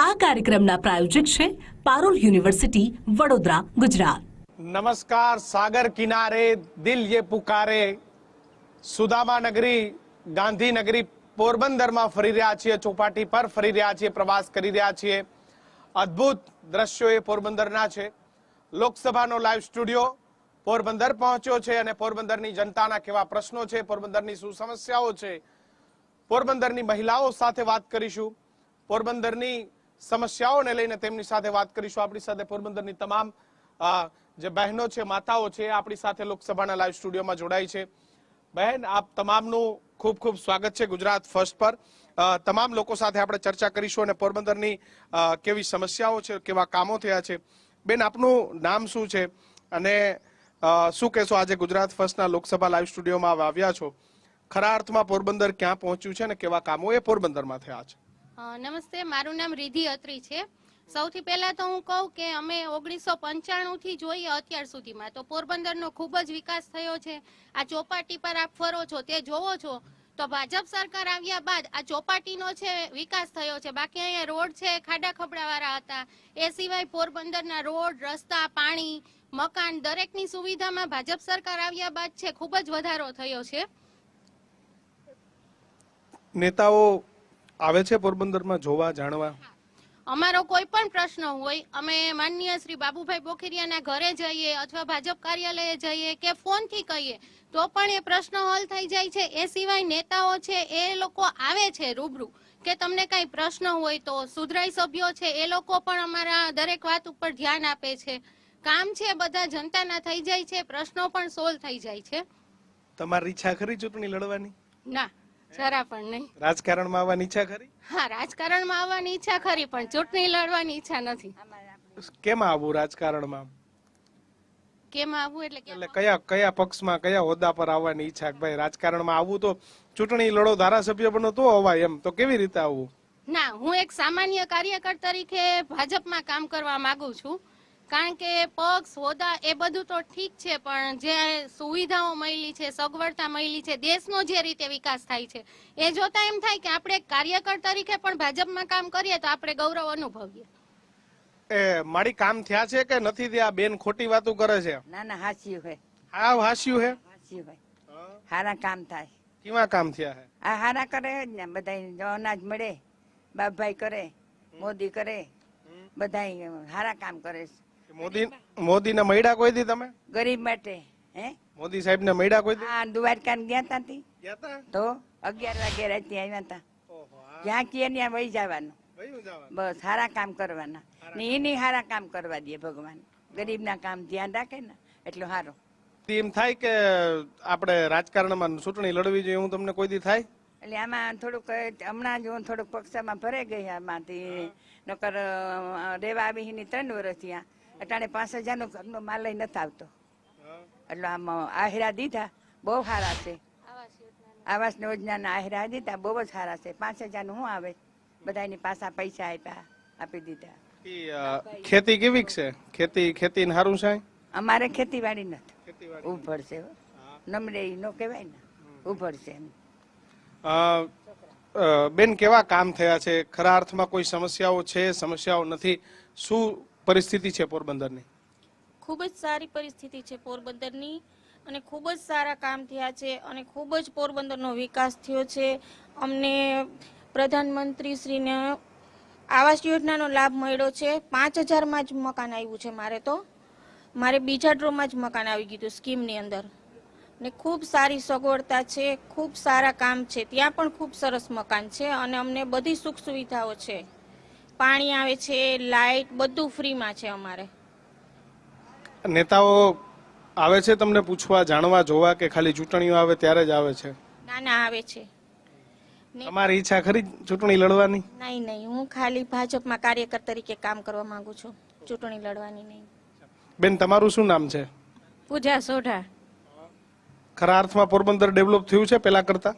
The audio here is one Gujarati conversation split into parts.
આ કાર્યક્રમના પ્રાયોજક છે પારોલ યુનિવર્સિટી, વડોદરા, ગુજરાત. નમસ્કાર, સાગર કિનારે દિલ યે પુકારે. સુદામા નગરી ગાંધીનગરી પોરબંદરમાં ફરી રહ્યા છીએ, ચોપાટી પર ફરી રહ્યા છીએ, પ્રવાસ કરી રહ્યા છીએ. અદ્ભુત દ્રશ્યો એ પોરબંદરના છે. લોકસભાનો લાઈવ સ્ટુડિયો પોરબંદર પહોંચ્યો છે અને પોરબંદરની જનતાના કેવા પ્રશ્નો છે, પોરબંદરની શું સમસ્યાઓ છે. પોરબંદરની મહિલાઓ સાથે વાત કરીશું. પોરબંદરની સમસ્યાઓને લઈને તેમની સાથે વાત કરીશું. આપણી સાથે પોરબંદરની તમામ જે બહેનો છે, માતાઓ છે આપણી સાથે લોકસભાના લાઈવ સ્ટુડિયોમાં જોડાઈ છે. બહેન, આપ તમામનું ખૂબ ખૂબ સ્વાગત છે ગુજરાત ફર્સ્ટ પર. તમામ લોકો સાથે આપણે ચર્ચા કરીશું અને પોરબંદરની કેવી સમસ્યાઓ છે, કેવા કામો થયા છે. બેન, આપનું નામ શું છે? અને શું કહેશો આજે ગુજરાત ફર્સ્ટના લોકસભા લાઈવ સ્ટુડિયોમાં આવ્યા છો? ખરા અર્થમાં પોરબંદર ક્યાં પહોંચ્યું છે અને કેવા કામો એ પોરબંદરમાં થયા છે? નમસ્તે, મારું નામ રિધિ અત્રી છે. સૌથી પહેલા તો હું કહું કે અમે ઓગણીસો પંચાણું થી જોઈએ અત્યાર સુધીમાં. તો પોરબંદરનો ખૂબ જ વિકાસ થયો છે. આ ચોપાટી પર આપ ફરો છો, તે જોવો છો. તો ભાજપ સરકાર આવ્યા બાદ આ ચોપાટીનો છે, વિકાસ થયો છે. બાકી અહીંયા રોડ છે, ખાડા ખબડાવાળા હતા. એ સિવાય પોરબંદરના રોડ, રસ્તા, પાણી, મકાન દરેકની સુવિધામાં ભાજપ સરકાર આવ્યા બાદ છે, ખૂબ જ વધારો થયો છે. નેતાઓ આવે છે પોરબંદરમાં જોવા જાણવા? અમારો કોઈ પણ પ્રશ્ન હોય અમે માનનીય શ્રી બાબુભાઈ બોખીરિયાના ઘરે જઈએ અથવા ભાજપ કાર્યાલયે જઈએ કે ફોનથી કહીએ તો પણ એ પ્રશ્ન હલ થઈ જાય છે. એ સિવાય નેતાઓ છે એ લોકો આવે છે રૂબરૂ. કે તમને કઈ પ્રશ્ન હોય તો સુધરાઈ સભ્યો છે એ લોકો પણ અમારા દરેક વાત ઉપર ધ્યાન આપે છે. કામ છે બધા જનતાના થઈ જાય છે પ્રશ્નો પણ સોલ્વ થઈ જાય છે. તમારી ઈચ્છા ખરી ચૂંટણી લડવાની? ના. જરા પણ નહીં. રાજકારણમાં આવવાની ઈચ્છા ખરી? હા રાજકારણમાં આવવાની ઈચ્છા ખરી પણ ચૂંટણી લડવાની ઈચ્છા નથી. કેમ આવવું રાજકારણમાં? કેમ આવવું એટલે એટલે કયા કયા પક્ષમાં કયા હોદ્દા પર આવવાની ઈચ્છા? કે ભાઈ રાજકારણમાં આવવું તો ચૂંટણી લડો ધારાસભ્ય બનો તો અવાય એમ. તો કેવી રીતે આવવું ના હું એક સામાન્ય કાર્યકર તરીકે ભાજપમાં કામ કરવા માંગુ છું. કારણ કે પક્ષ હોદા એ બધું તો ઠીક છે પણ જે સુવિધાઓ મળી છે સગવડતા મળી છે દેશનો જે રીતે વિકાસ થાય છે એ જોતા એમ થાય કે આપણે કાર્યકર તરીકે પણ ભાજપમાં કામ કરીએ તો આપણે ગૌરવ અનુભવીએ. એ મારી કામ થયા છે કે નથી થયા? બેન ખોટી વાતો કરે છે. ના ના હાસ્યું હે. હાવ હાસ્યું હે? હાસ્યું ભાઈ હારા કામ થાય. કેવા કામ થયા હે? આ હારા કરે જ ને બધાય જો અનાજ મળે બાપભાઈ કરે મોદી કરે બધાય હારા કામ કરે છે. મોદી મોદીને મળ્યા કોઈ દી તમે? ગરીબ માટે હે? મોદી સાહેબ ને મળ્યા કોઈ દી? હા દ્વારકા ગયા તા તી. ગયા તા? તો અગિયાર વાગે રાતે આવ્યા તા. જ્યાં કીએ ત્યાં વહી જવાનું. બસ સારા કામ કરવાના. ને એની સારા કામ કરવા દે ભગવાન. ગરીબના કામ ધ્યાન રાખે ને એટલું સારું એમ થાય કે આપણે રાજકારણમાં ચૂંટણી લડવી જોઈએ હું તમને કોઈ દી થાય? એટલે આમાં થોડુંક હમણાં જ હું થોડુંક પક્ષમાં ભરાઈ ગઈ આમાંથી. નકર રેવા આવી ત્રણ વર્ષ થયા. અટાણે પાંચ હજારનો ઘરનો માલ લઈ નથી આવતો. એટલે આમ આહેરા દીધા બહુ સારા છે. આવાસ યોજનાના. આહેરા દીધા બહુ જ સારા છે. પાંચ હજારનું શું આવે? બધાની પાછા પૈસા આપ્યા આપી દીધા. ખેતી કેવી છે? ખેતી ખેતી સારું છે? અમારે ખેતીવાડી નથી. ખેતીવાડી ઉભર છે હો. નમરે નો કહેવાય ને. ઉભર છે એમ. બેન કેવા કામ થયા છે? ખરા અર્થમાં કોઈ સમસ્યાઓ છે? સમસ્યાઓ નથી? શું પરિસ્થિતિ છે પોરબંદરની? ખૂબ જ સારી પરિસ્થિતિ છે પોરબંદરની અને ખૂબ જ સારા કામ થયા છે અને ખૂબ જ પોરબંદરનો વિકાસ થયો છે. અમને પ્રધાનમંત્રી શ્રીને આવાસ યોજનાનો લાભ મળ્યો છે. પાંચ હજારમાં જ મકાન આવ્યું છે મારે તો. મારે બીજા ડ્રોમાં જ મકાન આવી ગયું સ્કીમની અંદર. ને ખૂબ સારી સગવડતા છે, ખૂબ સારા કામ છે. ત્યાં પણ ખૂબ સરસ મકાન છે અને અમને બધી સુખ સુવિધાઓ છે. પાણી આવે છે લાઇટ બધું ફ્રીમાં છે અમારે. નેતાઓ આવે છે તમને પૂછવા જાણવા જોવા કે ખાલી ચૂંટણીઓ આવે ત્યારે જ આવે છે? ના ના આવે છે. તમારી ઈચ્છા ખરી ચૂંટણી લડવાની? નહીં નહીં હું ખાલી ભાજપમાં કાર્યકર તરીકે કામ કરવા માંગુ છું ચૂંટણી લડવાની નહીં. બેન તમારું શું નામ છે? પૂજા સોઢા. ખરા અર્થમાં પોરબંદર ડેવલપ થયું છે પેલા કરતા?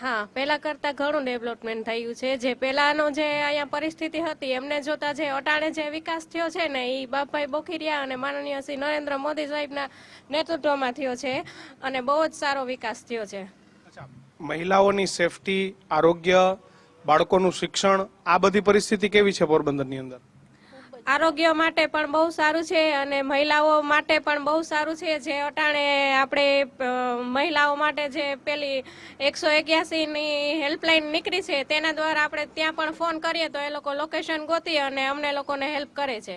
હા, પહેલા કરતા ઘણું ડેવલપમેન્ટ થયું છે. જે પહેલાનો જે અહીંયા પરિસ્થિતિ હતી, એમને જોતા જે અટાણે જે વિકાસ થયો છે ને એ બાપભાઈ બોખીરિયા અને માનનીય શ્રી નરેન્દ્ર મોદી સાહેબના નેતૃત્વમાં થયો છે અને બહુ જ સારો વિકાસ થયો છે. મહિલાઓની સેફટી આરોગ્ય, બાળકોનું શિક્ષણ, આ બધી પરિસ્થિતિ કેવી છે પોરબંદરની અંદર? આરોગ્ય માટે પણ બહુ સારું છે અને મહિલાઓ માટે પણ બહુ સારું છે. જે અટાણે આપણે મહિલાઓ માટે જે પેલી એકસો એક્યાસીની હેલ્પલાઇન નીકળી છે તેના દ્વારા આપણે ત્યાં પણ ફોન કરીએ તો એ લોકો લોકેશન ગોતી અને અમને લોકોને હેલ્પ કરે છે.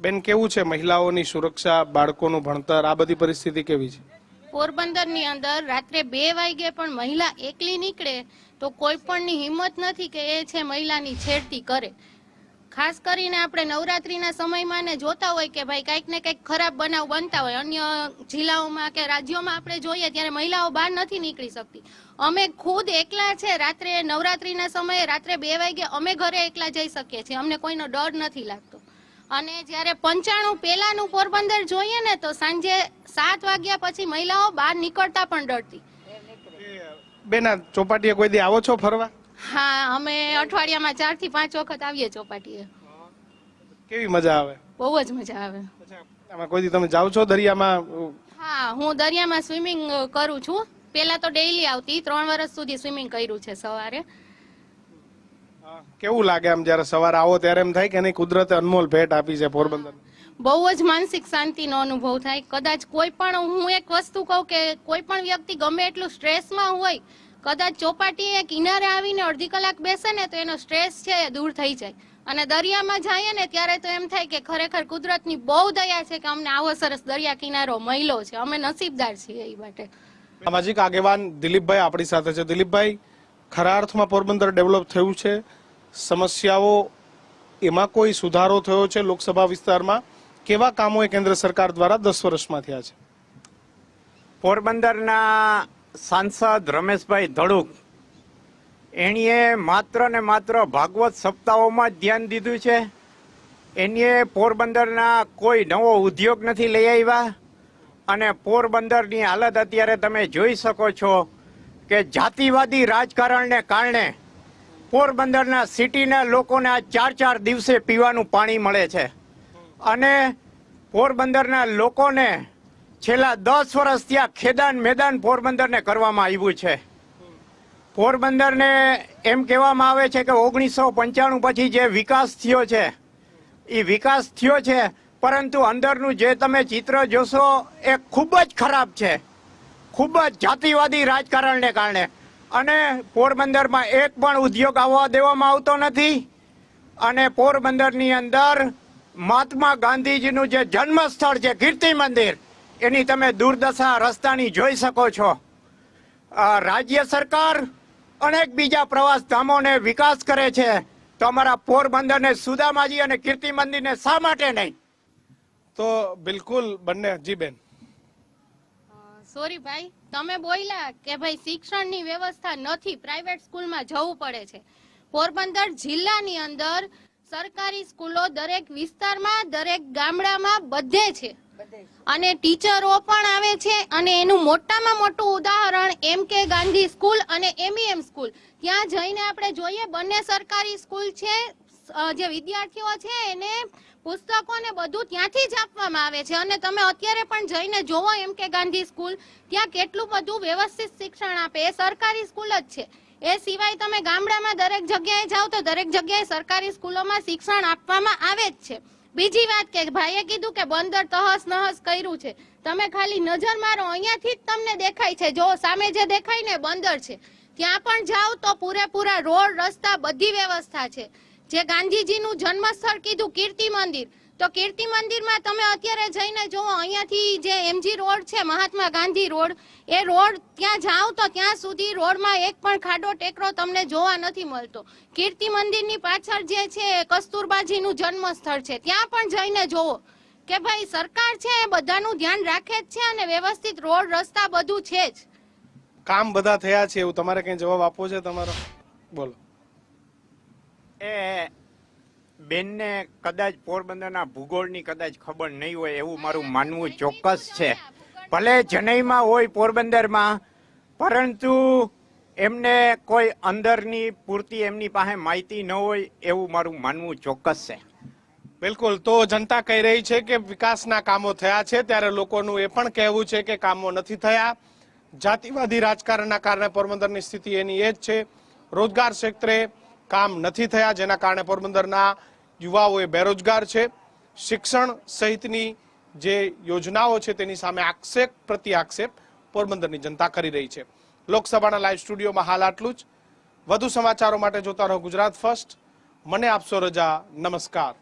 બેન કેવું છે મહિલાઓની સુરક્ષા બાળકોનું ભણતર? આ બધી પરિસ્થિતિ કેવી છે? પોરબંદરની અંદર રાત્રે બે વાગે પણ મહિલા એકલી નીકળે તો કોઈ પણની હિંમત નથી કે એ છે મહિલાની છેડતી કરે. ખાસ કરીને આપણે નવરાત્રીના સમયમાં ને જોતા હોય કે ભાઈ કંઈક ને કંઈક ખરાબ બનાવ બનતા હોય. અન્ય જિલ્લાઓમાં કે રાજ્યોમાં આપણે જોઈએ ત્યારે મહિલાઓ બહાર નથી નીકળી શકતી. અમે ખુદ એકલા છે, રાત્રે નવરાત્રીના સમયે રાત્રે બે વાગે અમે ઘરે એકલા જઈ શકીએ છીએ. અમને કોઈનો ડર નથી લાગતો. અને જ્યારે પંચાણું પેલાનું પોરબંદર જોઈએ ને તો સાંજે સાત વાગ્યા પછી મહિલાઓ બહાર નીકળતા પણ ડરતી. બેન ચોપાટીએ કોઈ દી આવો છો ફરવા? હા અમે અઠવાડિયામાં ચારથી પાંચ વખત આવીએ ચોપાટીએ. કેવી મજા આવે? બહુ જ મજા આવે. આમાં કોઈ દી તમે જાઓ છો દરિયામાં? હા હું દરિયામાં સ્વિમિંગ કરું છું. પેલા તો ડેઈલી આવતી ત્રણ વર્ષ સુધી સ્વિમિંગ કર્યું છે સવારે. કેવું લાગે આમ જ્યારે સવારે આવો ત્યારે એમ થાય કે નહીં કુદરતે અનમોલ ભેટ આપી છે પોરબંદર બહુ જ માનસિક શાંતિનો અનુભવ થાય. કદાચ કોઈ પણ હું એક વસ્તુ કહું કે કોઈ પણ વ્યક્તિ ગમે એટલું સ્ટ્રેસમાં હોય કદાચ ચોપાટીએ કિનારે આવીને અડધી કલાક બેસે ને તો એનો સ્ટ્રેસ છે એ દૂર થઈ જાય. અને દરિયામાં જઈએ ને ત્યારે તો એમ થાય કે ખરેખર કુદરતની બહુ દયા છે કે અમને આવો સરસ દરિયા કિનારો મળ્યો છે. અમે નસીબદાર છીએ એ માટે. સામાજિક આગેવાન દિલીપભાઈ આપણી સાથે છે. દિલીપભાઈ ખરા અર્થમાં પોરબંદર ડેવલપ થયું છે. સમસ્યાઓ એમાં કોઈ સુધારો થયો છે લોકસભા વિસ્તારમાં? કેવા કામો એ કેન્દ્ર સરકાર દ્વારા દસ વર્ષમાં થયા છે? પોરબંદરના સાંસદ રમેશભાઈ ધડુક, એણીએ માત્ર ને માત્ર ભાગવત સપ્તાહોમાં જ ધ્યાન દીધું છે. એણીએ પોરબંદરના કોઈ નવો ઉદ્યોગ નથી લઈ આવ્યા. અને પોરબંદરની હાલત અત્યારે તમે જોઈ શકો છો કે જાતિવાદી રાજકારણને કારણે પોરબંદરના સિટીના લોકોને આ ચાર ચાર દિવસે પીવાનું પાણી મળે છે. અને પોરબંદરના લોકોને છેલ્લા દસ વર્ષ ત્યાં ખેદાન મેદાન પોરબંદરને કરવામાં આવ્યું છે. પોરબંદરને એમ કહેવામાં આવે છે કે ઓગણીસો પંચાણું પછી જે વિકાસ થયો છે, એ વિકાસ થયો છે, પરંતુ અંદરનું જે તમે ચિત્ર જોશો, એ ખૂબ જ ખરાબ છે. ખૂબ જ જાતિવાદી રાજકારણને કારણે. અને પોરબંદરમાં એક પણ ઉદ્યોગ આવવા દેવામાં આવતો નથી. અને પોરબંદરની અંદર મહાત્મા ગાંધીજીનું જે જન્મસ્થળ છે, કીર્તિ મંદિર એની તમે દુર્દશા રસ્તાની જોઈ શકો છો. રાજ્ય સરકાર અનેક બીજા પ્રવાસ ધામોને વિકાસ કરે છે. તો અમારા પોરબંદરને સુદામાજી અને કીર્તિ મંદિરને શા માટે નહીં? તો બિલકુલ બંને જી બેન. સોરી ભાઈ તમે બોલ્યા કે ભાઈ શિક્ષણની વ્યવસ્થા નથી પ્રાઇવેટ સ્કૂલમાં જવું પડે છે. પોરબંદર જિલ્લાની અંદર સરકારી સ્કૂલો દરેક વિસ્તારમાં દરેક ગામડામાં બધે છે. અને ટીચરો પણ આવે છે અને એનું મોટામાં મોટું ઉદાહરણ એમ કે ગાંધી સ્કૂલ અને એમઈએમ સ્કૂલ. ત્યાં જઈને આપણે જોઈએ, બંને સરકારી સ્કૂલ છે જે વિદ્યાર્થીઓ છે, એને પુસ્તકો ને બધું ત્યાંથી જ આપવામાં આવે છે. અને તમે અત્યારે પણ જઈને જોવો એમ કે ગાંધી સ્કૂલ, ત્યાં કેટલું બધું વ્યવસ્થિત શિક્ષણ આપે. એ સરકારી સ્કૂલ જ છે. એ સિવાય તમે ગામડામાં દરેક જગ્યાએ જાઓ તો દરેક જગ્યાએ સરકારી સ્કૂલોમાં શિક્ષણ આપવામાં આવે જ છે. બીજી વાત કે ભાઈએ કીધું કે બંદર તહસ નહસ કર્યું છે. તમે ખાલી નજર મારો, અહીંયાથી જ તમને દેખાય છે. જો સામે જે દેખાય ને બંદર છે. ત્યાં પણ જાઓ તો પૂરેપૂરા રોડ, રસ્તા, બધી વ્યવસ્થા છે. જે ગાંધીજીનું જન્મસ્થળ કીધું, કીર્તિ મંદિર. તો કીર્તિ મંદિરમાં તમે અત્યારે જઈને જુઓ અહીંયાથી જે એમજી રોડ છે મહાત્મા ગાંધી રોડ એ રોડ ત્યાં જાઓ તો ત્યાં સુધી રોડમાં એક પણ ખાડો ટેકરો તમને જોવા નથી મળતો. કીર્તિ મંદિરની પાછળ જે છે એ કસ્તુરબાજીનું જન્મસ્થળ છે. ત્યાં પણ જઈને જોવો કે ભાઈ સરકાર છે એ બધાનું ધ્યાન રાખે જ છે અને વ્યવસ્થિત રોડ રસ્તા બધું છે જ. કામ બધા થયા છે એવું તમારે કઈ જવાબ આપવો છે તમારો? બોલો. એ બેનને કદાચ પોરબંદરના ભૂગોળની કદાચ ખબર નહીં હોય એવું મારું માનવું ચોક્કસ છે. ભલે જનૈમાં હોય પોરબંદરમાં, પરંતુ એમને કોઈ અંદરની પૂરતી એમની પાસે માહિતી ન હોય એવું મારું માનવું ચોક્કસ છે. બિલકુલ. તો જનતા કહી રહી છે કે વિકાસના કામો થયા છે, ત્યારે લોકોનું એ પણ કહેવું છે કે કામો નથી થયા. જાતિવાદી રાજકારણના કારણે પોરબંદરની સ્થિતિ એની એ જ છે. રોજગાર ક્ષેત્રે કામ નથી થયા, જેના કારણે પોરબંદરના યુવાઓ એ બેરોજગાર છે. શિક્ષણ સહિતની જે યોજનાઓ છે તેની સામે આક્ષેપ પ્રતિ આક્ષેપ પોરબંદરની જનતા કરી રહી છે. લોકસભાના લાઈવ સ્ટુડિયોમાં હાલ આટલું જ. વધુ સમાચારો માટે જોતા રહો ગુજરાત ફર્સ્ટ. મને આપશો રજા. નમસ્કાર.